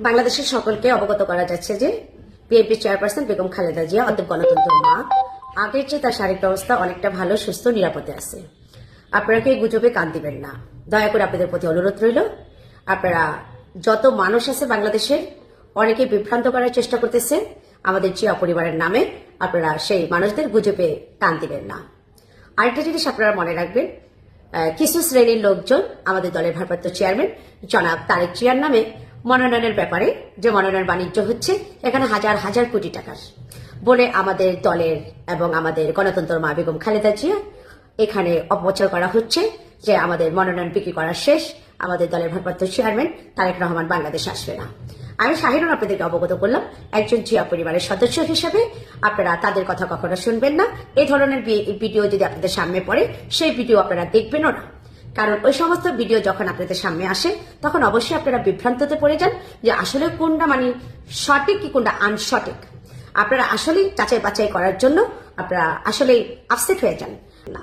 বাংলাদেশের সকলকে অবগত করা যাচ্ছে যে বিএনপি চেয়ারপারসন বেগম খালেদা জিয়া অর্ধেক গণতন্ত্র মা। আগের চেয়ে তার শারীরিক অবস্থা অনেকটা ভালো, সুস্থ, নিরাপদে আছে। আপনারা কেউ গুজবে কান দিবেন না। দয়া করে আপনাদের প্রতি অনুরোধ রইল। আপনারা যত মানুষ আছে বাংলাদেশের, অনেকে বিভ্রান্ত করার চেষ্টা করতেছে আমাদের জিয়া পরিবারের নামে। আপনারা সেই মানুষদের গুজবে কান দিবেন না। আরেকটা জিনিস আপনারা মনে রাখবেন কিছু শ্রেণির লোকজন আমাদের দলের ভারপ্রাপ্ত চেয়ারম্যান জনাব তারেক জিয়ার নামে মনোনয়নের ব্যাপারে যে মনোনয়ন বাণিজ্য হচ্ছে, এখানে হাজার হাজার কোটি টাকার। বলে আমাদের দলের এবং আমাদের গণতন্ত্র মা বেগম খালেদা জিয়া এখানে অপপ্রচার করা হচ্ছে যে আমাদের মনোনয়ন বিক্রি করা শেষ, আমাদের দলের ভারপ্রাপ্ত চেয়ারম্যান তারেক রহমান বাংলাদেশ আসবে না। আমি শাহিনুর আপনাদেরকে অবগত করলাম, একজন জিয়া পরিবারের সদস্য হিসেবে। আপনারা তাদের কথা কখনো শুনবেন না। এ ধরনের ভিডিও যদি আপনাদের সামনে পড়ে, সেই ভিডিও আপনারা দেখবেনও না। কারণ ওই সমস্ত ভিডিও যখন আপনাদের সামনে আসে, তখন অবশ্যই আপনারা বিভ্রান্ততে পড়ে যান যে আসলে কোনটা মানে সঠিক কি কোনটা আনসঠিক। আপনারা আসলেই যাচাই বাছাই করার জন্য আপনারা আসলেই আপসেট হয়ে যান। না।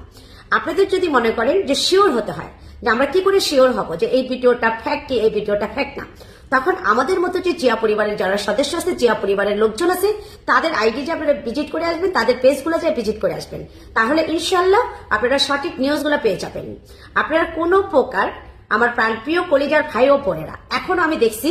আপনাদের যদি মনে করেন যে শিওর হতে হয়, যে আমরা কি করে শিওর হব যে এই ভিডিওটা ফ্যাক কি, এই ভিডিওটা ফ্যাক না? তখন আমাদের মতো যে জিয়া পরিবারের যারা সদস্য আছে, জিয়া পরিবারের লোকজন আছে, তাদের আইডি যে আপনারা ভিজিট করে আসবেন, তাদের পেজগুলো যে ভিজিট করে আসবেন, তাহলে ইনশাল্লাহ আপনারা সঠিক নিউজগুলো পেয়ে যাবেন। আপনারা কোনো প্রকার আমার প্রাণপ্রিয় কলিজার ভাই ও বোনেরা, এখনও আমি দেখছি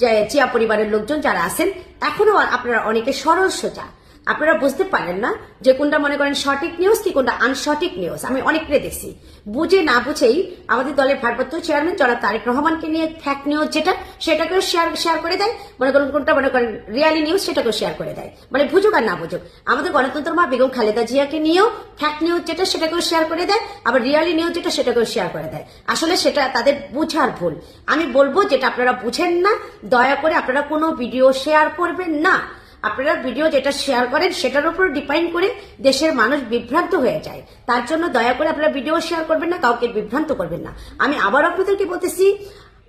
যে জিয়া পরিবারের লোকজন যারা আছেন, এখনও আপনারা অনেকে সরল সোজা। আপনারা বুঝতে পারেন না যে কোনটা মনে করেন সঠিক নিউজ কি কোনটা আনসঠিক নিউজ আমি অনেককে দেখছি। বুঝে না বুঝেই আমাদের দলের ভারপ্রাপ্ত চেয়ারম্যান জনাব তারেক রহমানকে নিয়ে ফ্যাক নিউজ যেটা, সেটাকেও শেয়ার শেয়ার করে দেয়। মনে করেন কোনটা মনে করেন রিয়ালি নিউজ সেটাকেও শেয়ার করে দেয়। মানে বুঝুক আর না বুঝুক। আমাদের গণতন্ত্র মা বেগম খালেদা জিয়াকে নিয়েও ফ্যাক নিউজ যেটা, সেটাকেও শেয়ার করে দেয়। আবার রিয়ালি নিউজ যেটা, সেটাকেও শেয়ার করে দেয়। আসলে সেটা তাদের বুঝার ভুল। আমি বলব যেটা আপনারা বুঝেন না, দয়া করে আপনারা কোনো ভিডিও শেয়ার করবেন না। আপনারা ভিডিও যেটা শেয়ার করেন, সেটার উপর ডিপেন্ড করে দেশের মানুষ বিভ্রান্ত হয়ে যায়। তার জন্য দয়া করে আপনারা ভিডিও শেয়ার করবেন না, কাউকে বিভ্রান্ত করবেন না। আমি আবার আপনাদেরকে বলতেছি,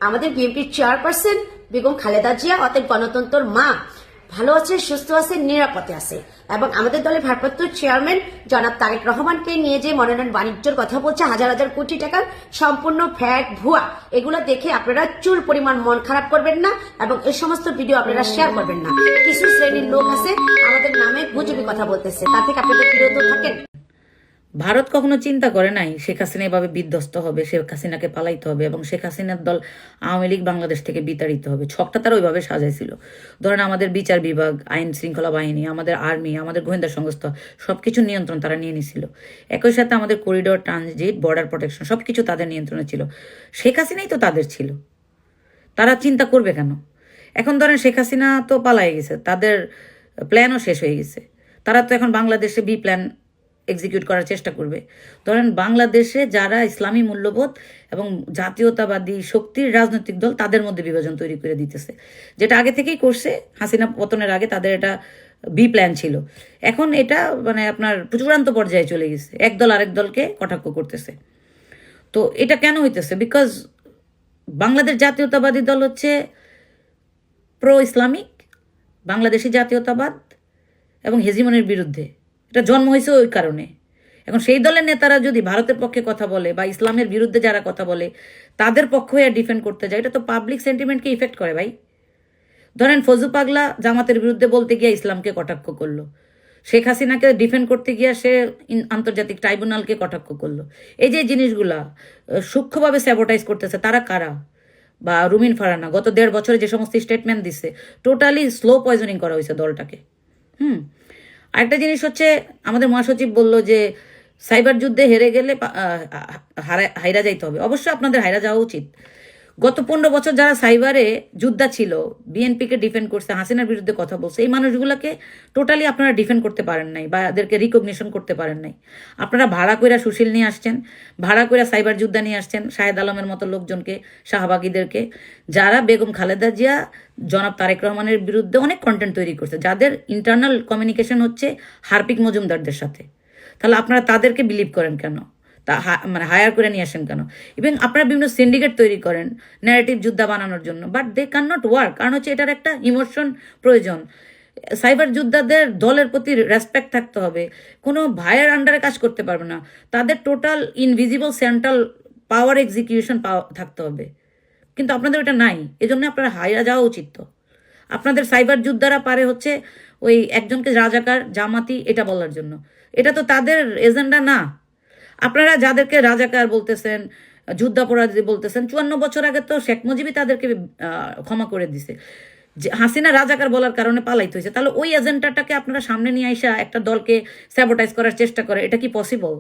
আমাদের বিএনপির চেয়ারপারসন বেগম খালেদা জিয়া অতএব গণতন্ত্রের মা ভালো আছে, সুস্থ আছে, নিরাপদে আছে। এবং আমাদের দলের ভারপ্রাপ্ত চেয়ারম্যান জনাব তারেক রহমানকে নিয়ে যে মনোনয়ন বাণিজ্যের কথা বলছে, হাজার হাজার কোটি টাকার সম্পূর্ণ ফ্যাট ভুয়া, এগুলো দেখে আপনারা চুল পরিমাণ মন খারাপ করবেন না এবং এই সমস্ত ভিডিও আপনারা শেয়ার করবেন না। কিছু শ্রেণির লোক আছে, আমাদের নামে গুজবি কথা বলতেছে তা থেকে আপনাদের বিরত থাকেন। ভারত কখনো চিন্তা করে নাই শেখ হাসিনা এভাবে বিধ্বস্ত হবে, শেখ হাসিনাকে পালাইতে হবে এবং শেখ হাসিনার দল আওয়ামী লীগ বাংলাদেশ থেকে বিতাড়িত হবে। ছকটা তারা ওইভাবে সাজাইছিল। ধরেন আমাদের বিচার বিভাগ, আইন শৃঙ্খলা বাহিনী, আমাদের আর্মি, আমাদের গোয়েন্দা সংস্থা, সবকিছু নিয়ন্ত্রণ তারা নিয়ে নিছিল। একই সাথে আমাদের করিডোর, ট্রানজিট বর্ডার প্রোটেকশন সবকিছু তাদের নিয়ন্ত্রণে ছিল। শেখ হাসিনাই তো তাদের ছিল। তারা চিন্তা করবে কেন? এখন ধরেন শেখ হাসিনা তো পালাই গেছে, তাদের প্ল্যানও শেষ হয়ে গেছে। তারা তো এখন বাংলাদেশে বি প্ল্যান এক্সিকিউট করার চেষ্টা করবে। ধরেন বাংলাদেশে যারা ইসলামী মূল্যবোধ এবং জাতীয়তাবাদী শক্তির রাজনৈতিক দল, তাদের মধ্যে বিভাজন তৈরি করে দিতেছে। যেটা আগে থেকেই করছে, হাসিনা পতনের আগে তাদের এটা বি প্ল্যান ছিল। এখন এটা মানে আপনার চূড়ান্ত পর্যায়ে চলে গেছে। এক দল আরেক দলকে কটাক্ষ করতেছে। তো এটা কেন হইতেছে? বিকজ বাংলাদেশ জাতীয়তাবাদী দল হচ্ছে প্রো ইসলামিক বাংলাদেশি জাতীয়তাবাদ এবং হেজিমনের বিরুদ্ধে। এটা জন্ম হয়েছে ওই কারণে। এখন সেই দলের নেতারা যদি ভারতের পক্ষে কথা বলে বা ইসলামের বিরুদ্ধে যারা কথা বলে, তাদের পক্ষ হয়ে ডিফেন্ড করতে যায়, এটা তো পাবলিক সেন্টিমেন্টকে ইফেক্ট করে ভাই। ধরেন ফজু পাগলা জামাতের বিরুদ্ধে বলতে গিয়ে ইসলামকে কটাক্ষ করল। শেখ হাসিনাকে ডিফেন্ড করতে গিয়ে সে আন্তর্জাতিক ট্রাইব্যুনালকে কটাক্ষ করল। এই যে জিনিসগুলা সূক্ষ্মভাবে স্যাবোটাইজ করতেছে তারা কারা? বা রুমিন ফারানা, গত দেড় বছরে যে সমস্ত স্টেটমেন্ট দিচ্ছে টোটালি স্লো পয়জনিং করা হয়েছে দলটাকে। হুম? আরেকটা জিনিস হচ্ছে, আমাদের মহাসচিব বলল যে, সাইবার যুদ্ধে হেরে গেলে হারা- হাইরা যাইতে হবে। অবশ্যই আপনাদের হাইরা যাওয়া উচিত। গত পনেরো বছর যারা সাইবারে যোদ্ধা ছিল, বিএনপিকে ডিফেন্ড করছে, হাসিনার বিরুদ্ধে কথা বলছে, এই মানুষগুলোকে টোটালি আপনারা ডিফেন্ড করতে পারেন নাই বা এদেরকে রিকগনিশন করতে পারেন নাই। আপনারা ভাড়া কইরা সুশীল নিয়ে আসছেন, ভাড়া কইরা সাইবার যোদ্ধা নিয়ে আসছেন, শাহেদ আলমের মতো লোকজনকে, শাহবাগীদেরকে, যারা বেগম খালেদা জিয়া, জনাব তারেক রহমানের বিরুদ্ধে অনেক কন্টেন্ট তৈরি করছে, যাদের ইন্টারনাল কমিউনিকেশন হচ্ছে হার্পিক মজুমদারদের সাথে। তাহলে আপনারা তাদেরকে বিলিভ করেন কেন? তা মানে হায়ার করে নিয়ে আসেন কেন? ইভেন আপনারা বিভিন্ন সিন্ডিকেট তৈরি করেন ন্যারেটিভ যোদ্ধা বানানোর জন্য but they can not work কারণ হচ্ছে এটার একটা ইমোশন প্রয়োজন। সাইবার যোদ্ধাদের দলের প্রতি রেসপেক্ট থাকতে হবে, কোনো ভাইয়ের আন্ডারে কাজ করতে পারবে না, তাদের total invisible central power execution পাওয়া থাকতে হবে। কিন্তু আপনাদের ওটা নাই, এজন্য আপনারা হাইরা যাওয়া উচিত তো। আপনাদের সাইবার যোদ্ধারা পারে হচ্ছে ওই একজনকে রাজাকার, জামাতি, এটা বলার জন্য। এটা তো তাদের এজেন্ডা না। আপনারা যাদেরকে রাজাকার বলতেছেন, যুদ্ধাপরাধী বলতেছেন, চুয়ান্ন বছর আগে তো শেখ মুজিবই তাদেরকে ক্ষমা করে দিছে। যে হাসিনা রাজাকার বলার কারণে পালাইতে হয়েছে। তাহলে ওই এজেন্ডাটাকে আপনারা সামনে নিয়ে আইসা একটা দলকে স্যাবোটাইজ করার চেষ্টা করে, এটা কি পসিবল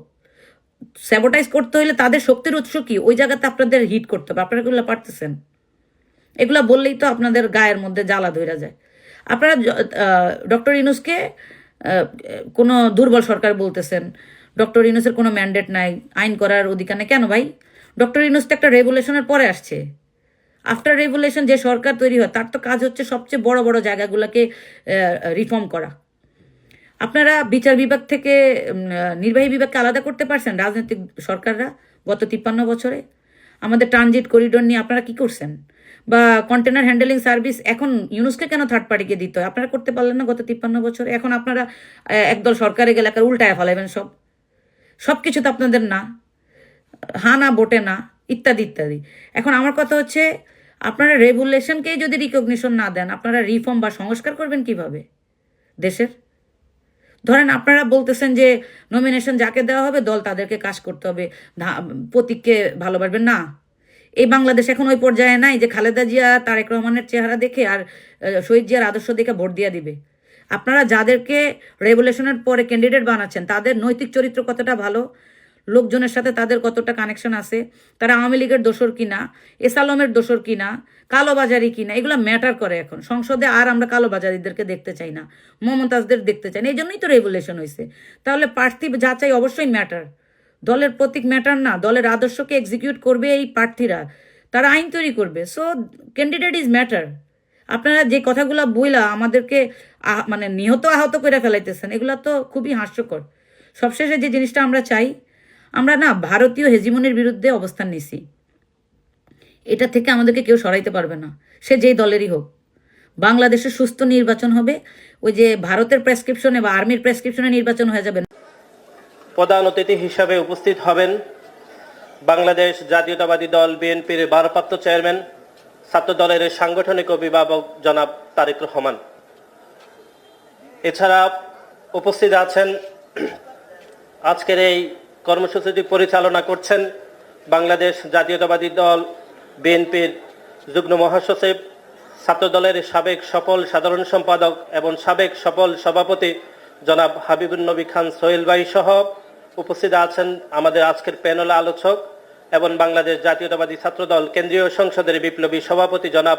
স্যাবোটাইজ করতে হলে তাদের শক্তির উৎস কি? ওই জায়গাতে আপনাদের হিট করতে হবে। আপনারা এগুলো পারতেছেন? এগুলো বললেই তো আপনাদের গায়ের মধ্যে জ্বালা ধইরা যায়। আপনারা ডক্টর ইনুসকে কোনো দুর্বল সরকার বলতেছেন ডক্টর ইনুসের কোনো ম্যান্ডেট নাই, আইন করার অধিকার নেই। কেন ভাই? ডক্টর ইনুস তো একটা রেগুলেশনের পরে আসছে। আফটার রেগুলেশন যে সরকার তৈরি হয়, তার তো কাজ হচ্ছে সবচেয়ে বড় বড় জায়গাগুলোকে রিফর্ম করা। আপনারা বিচার বিভাগ থেকে নির্বাহী বিভাগকে আলাদা করতে পারছেন রাজনৈতিক সরকাররা গত তিপ্পান্ন বছরে? আমাদের ট্রানজিট করিডোর নিয়ে আপনারা কি করছেন? বা কন্টেনার হ্যান্ডেলিং সার্ভিস এখন ইউনুসকে কেন থার্ড পার্টিকে দিতে হয়? আপনারা করতে পারলেন না গত তিপ্পান্ন বছরে। এখন আপনারা একদল সরকারে গেলে উল্টায় ফেলাবেন সব। সব কিছু তো আপনাদের না। হা না, বোটে না, ইত্যাদি ইত্যাদি। এখন আমার কথা হচ্ছে, আপনারা রেগুলেশনকেই যদি রিকগনিশন না দেন, আপনারা রিফর্ম বা সংস্কার করবেন কীভাবে দেশের? ধরেন আপনারা বলতেছেন যে নমিনেশন যাকে দেওয়া হবে, দল তাদেরকে কাজ করতে হবে। প্রতীককে ভালোবাসবেন না। এই বাংলাদেশ এখন ওই পর্যায়ে নাই যে খালেদা জিয়া, তারেক রহমানের চেহারা দেখে আর শহীদ জিয়ার আদর্শ দেখে ভোট দিয়ে দিবে। আপনারা যাদেরকে রেগুলেশনের পরে ক্যান্ডিডেট বানাচ্ছেন, তাদের নৈতিক চরিত্র কতটা ভালো, লোকজনের সাথে তাদের কতটা কানেকশন আছে, তারা আওয়ামী লীগের দোষর কিনা, এসালমের দোষর কিনা, কালোবাজারি কিনা, এগুলো ম্যাটার করে এখন। সংসদে আর আমরা কালোবাজারিদেরকে দেখতে চাই না, মমতাজদের দেখতে চাই না, এই জন্যই তো রেগুলেশন হয়েছে তাহলে প্রার্থী যাচাই অবশ্যই ম্যাটার দলের প্রতীক ম্যাটার না, দলের আদর্শকে এক্সিকিউট করবে এই প্রার্থীরা। তারা আইন তৈরি করবে সো ক্যান্ডিডেট ইজ ম্যাটার আপনারা যে কথাগুলো বইলা আমাদেরকে মানে নিহত আহত করে ফেলাইতেছেন, এগুলো তো খুবই হাস্যকর। সবশেষে যে জিনিসটা আমরা চাই, আমরা না ভারতীয় হেজিমনের বিরুদ্ধে অবস্থান নিছি। এটা থেকে আমাদেরকে কেউ সরাইতে পারবে না। সে যেই দলেরই হোক। বাংলাদেশে সুস্থ নির্বাচন হবে, ওই যে ভারতের প্রেসক্রিপশনে বা আর্মির প্রেসক্রিপশনে নির্বাচন হয়ে যাবে। প্রধান অতিথি হিসাবে উপস্থিত হবেন বাংলাদেশ জাতীয়তাবাদী দল বিএনপির ভারপ্রাপ্ত চেয়ারম্যান ছাত্র দলের সাংগঠনিক অভিভাবক জনাব তারেক রহমান। এছাড়া উপস্থিত আছেন, আজকের এই কর্মসূচিটি পরিচালনা করছেন বাংলাদেশ জাতীয়তাবাদী দল, বিএনপির যুগ্ম মহাসচিব ছাত্র দলের সাবেক সফল সাধারণ সম্পাদক এবং সাবেক সফল সভাপতি জনাব হাবিবুল নবী খান সোহেল ভাই সহ উপস্থিত আছেন আমাদের আজকের প্যানেল আলোচক এবং বাংলাদেশ জাতীয়তাবাদী ছাত্রদল কেন্দ্রীয় সংসদের বিপ্লবী সভাপতি জনাব